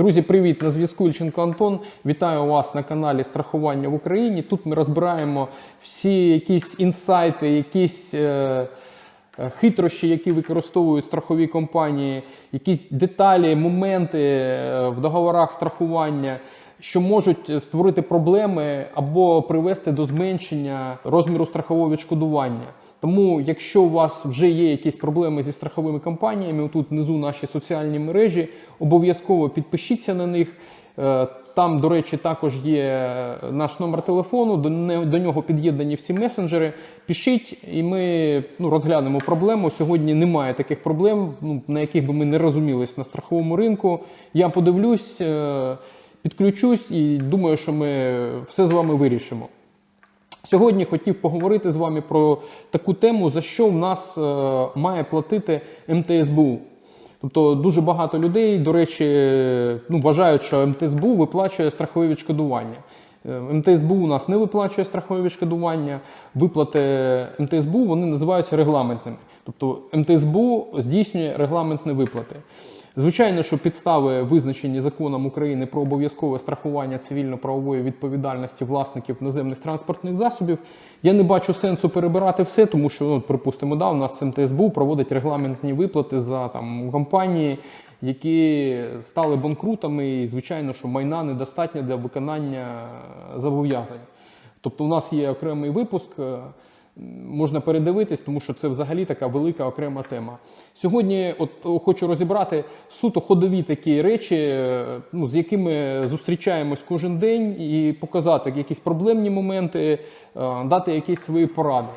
Друзі, привіт! На зв'язку Ільченко Антон. Вітаю вас на каналі Страхування в Україні. Тут ми розбираємо всі якісь інсайти, якісь е, е, хитрощі, які використовують страхові компанії, якісь деталі, моменти е, в договорах страхування. Що можуть створити проблеми або привести до зменшення розміру страхового відшкодування. Тому, якщо у вас вже є якісь проблеми зі страховими компаніями, тут внизу наші соціальні мережі, обов'язково підпишіться на них. Е, Там, до речі, також є наш номер телефону, до нього під'єднані всі месенджери. Пишіть, і ми ну, розглянемо проблему. Сьогодні немає таких проблем, ну, на яких би ми не розумілись на страховому ринку. Я подивлюсь, е, підключусь і думаю, що ми все з вами вирішимо. Сьогодні хотів поговорити з вами про таку тему, за що в нас е, має платити МТСБУ. Тобто дуже багато людей, до речі, ну, вважають, що МТСБУ виплачує страхове відшкодування. Е, МТСБУ у нас не виплачує страхове відшкодування. Виплати МТСБУ вони називаються регламентними. Тобто МТСБУ здійснює регламентні виплати. Звичайно, що підстави визначені законом України про обов'язкове страхування цивільно-правової відповідальності власників наземних транспортних засобів. Я не бачу сенсу перебирати все, тому що, ну, припустимо, да, у нас МТСБУ проводить регламентні виплати за там компанії, які стали банкрутами, і звичайно, що майна недостатньо для виконання зобов'язань. Тобто, у нас є окремий випуск. Можна передивитись, тому що це взагалі така велика окрема тема. Сьогодні, от хочу розібрати суто ходові такі речі, е, ну, з якими зустрічаємось кожен день, і показати якісь проблемні моменти, е, дати якісь свої поради.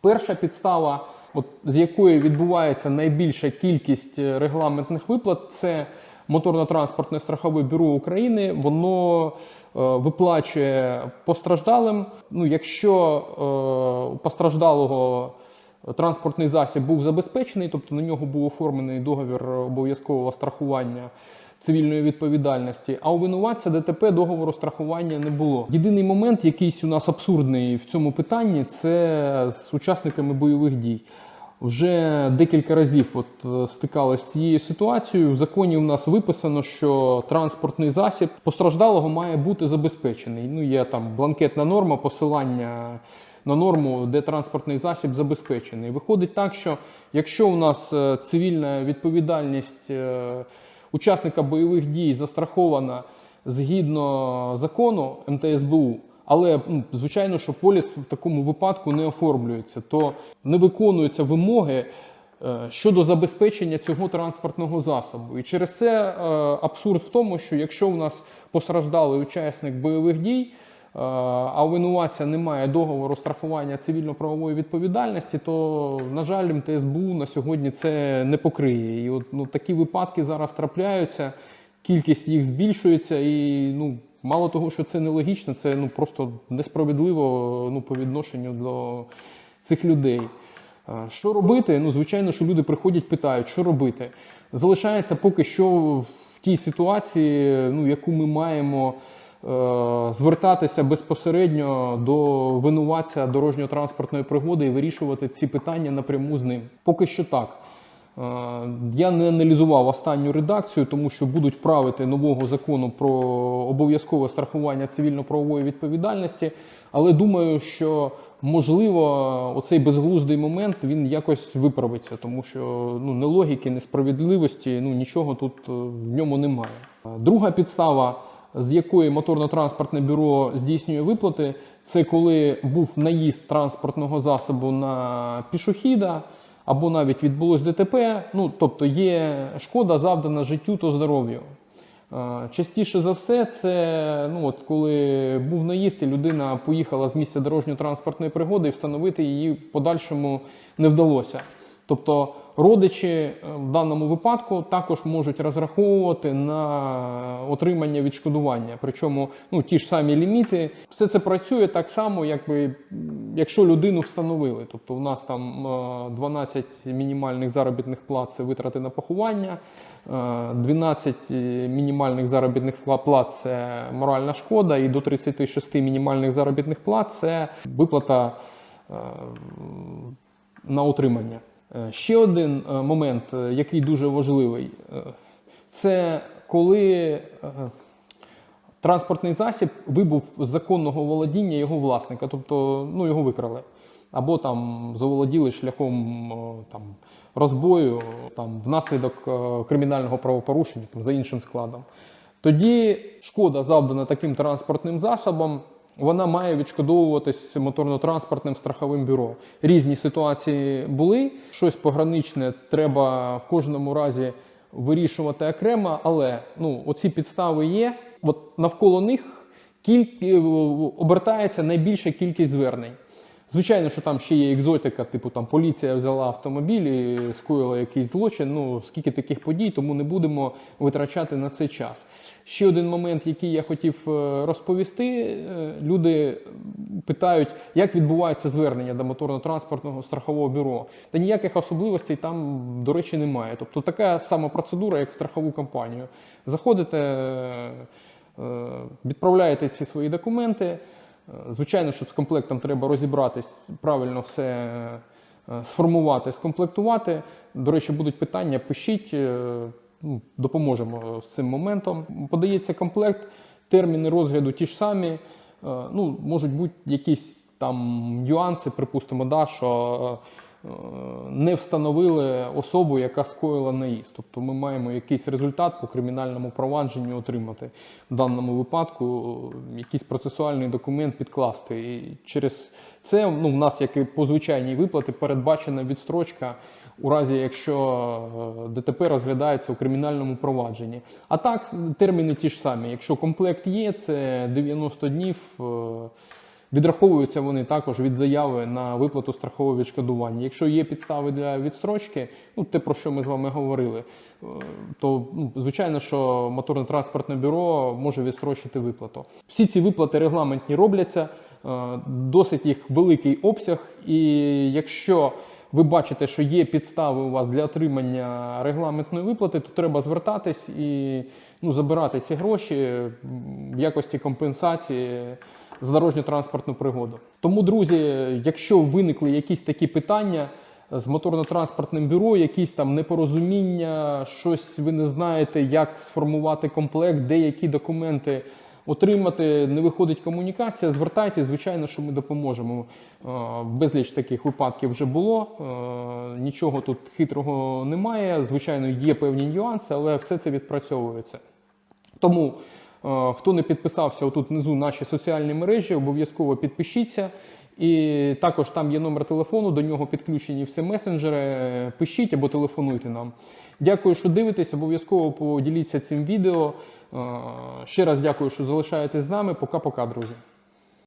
Перша підстава, от, з якої відбувається найбільша кількість е, регламентних виплат, це моторно-транспортне страхове бюро України. Воно е, виплачує постраждалим. Ну, якщо е, постраждалого транспортний засіб був забезпечений, тобто на нього був оформлений договір обов'язкового страхування цивільної відповідальності, а у винуватця ДТП договору страхування не було. Єдиний момент, якийсь у нас абсурдний в цьому питанні, це з учасниками бойових дій. Вже декілька разів от е, стикалися з цією ситуацією. В законі у нас виписано, що транспортний засіб постраждалого має бути забезпечений. Ну, є там бланкетна норма, посилання на норму, де транспортний засіб забезпечений. Виходить так, що якщо у нас е, цивільна відповідальність е, учасника бойових дій застрахована згідно закону МТСБУ, але ну, звичайно, що поліс в такому випадку не оформлюється, то не виконуються вимоги е, щодо забезпечення цього транспортного засобу. І через це е, абсурд в тому, що якщо у нас постраждалий учасник бойових дій, е, а винуватця немає договору страхування цивільно-правової відповідальності, то, на жаль, МТСБУ на сьогодні це не покриє. І от ну, такі випадки зараз трапляються, кількість їх збільшується, і ну, мало того, що це нелогічно, це ну, просто несправедливо ну, по відношенню до цих людей. Що робити? Ну, звичайно, що люди приходять, питають, що робити. Залишається поки що в тій ситуації, ну, яку ми маємо е, звертатися безпосередньо до винуватця дорожньо-транспортної пригоди і вирішувати ці питання напряму з ним. Поки що так. Е, Я не аналізував останню редакцію, тому що будуть правити нового закону про обов'язкове страхування цивільно-правової відповідальності. Але думаю, що можливо оцей безглуздий момент він якось виправиться, тому що ну не логіки, не справедливості, ну нічого тут е, в ньому немає. Друга підстава, з якої моторно-транспортне бюро здійснює виплати, це коли був наїзд транспортного засобу на пішохіда або навіть відбулось ДТП. Ну тобто є шкода завдана життю та здоров'ю. Е, Частіше за все, це ну от коли був наїзд, і людина поїхала з місця дорожньо-транспортної пригоди, і встановити її в подальшому не вдалося. Тобто родичі е, в даному випадку також можуть розраховувати на отримання відшкодування. Причому ну, ті ж самі ліміти. Все це працює так само, якби, якщо людину встановили. Тобто у нас там е, 12 мінімальних заробітних плат це витрати на поховання, е, 12 мінімальних заробітних плат це моральна шкода, і до 36 мінімальних заробітних плат це виплата е, на утримання. Е, Ще один е, момент, е, який дуже важливий, це коли транспортний засіб вибув з законного володіння його власника, тобто ну, його викрали. Або там заволоділи шляхом там, розбою там, внаслідок кримінального правопорушення там, за іншим складом. Тоді шкода, завдана таким транспортним засобом, вона має відшкодовуватись моторно-транспортним страховим бюро. Різні ситуації були. Щось пограничне треба в кожному разі вирішувати окремо, але ну, оці підстави є. От навколо них кіль... обертається найбільша кількість звернень. Звичайно, що там ще є екзотика, типу там поліція взяла автомобіль і скоїла якийсь злочин. Ну скільки таких подій, тому не будемо витрачати на це час. Ще один момент, який я хотів е, розповісти. Е, Люди питають, як відбувається звернення до моторно-транспортного страхового бюро. Та ніяких особливостей там, до речі, немає. Тобто така сама процедура, як страхову компанію. Заходите, е, відправляєте ці свої документи. Е, Звичайно, що з комплектом треба розібратись, правильно все е, сформувати, скомплектувати. До речі, будуть питання, пишіть, е, ну, допоможемо з цим моментом. Подається комплект, терміни розгляду ті ж самі. Е, Ну, можуть бути якісь там нюанси, припустимо, да, що е, не встановили особу, яка скоїла наїзд. Тобто ми маємо якийсь результат по кримінальному провадженню отримати. В даному випадку е, якийсь процесуальний документ підкласти. І через це ну, в нас, як і по звичайній виплаті, передбачена відстрочка у разі, якщо е, ДТП розглядається у кримінальному провадженні. А так, терміни ті ж самі. Якщо комплект є, це 90 днів. Відраховуються вони також від заяви на виплату страхового відшкодування. Якщо є підстави для відстрочки, ну те про що ми з вами говорили, е, то ну, звичайно, що моторне транспортне бюро може відстрочити виплату. Всі ці виплати регламентні робляться, е, досить їх великий обсяг, і якщо ви бачите, що є підстави у вас для отримання регламентної виплати, то треба звертатись і ну, забирати ці гроші в якості компенсації за дорожньо-транспортну пригоду. Тому, друзі, якщо виникли якісь такі питання з моторно-транспортним бюро, якісь там непорозуміння, щось ви не знаєте, як сформувати комплект, де які документи отримати, не виходить комунікація, звертайтеся, звичайно, що ми допоможемо. Е, Безліч таких випадків вже було. е, Нічого тут хитрого немає. Звичайно, є певні нюанси, але все це відпрацьовується. Тому, хто не підписався, отут внизу наші соціальні мережі, обов'язково підпишіться. І також там є номер телефону, до нього підключені всі месенджери. Пишіть або телефонуйте нам. Дякую, що дивитесь. Обов'язково поділіться цим відео. Е, Ще раз дякую, що залишаєтесь з нами. Пока-пока, друзі.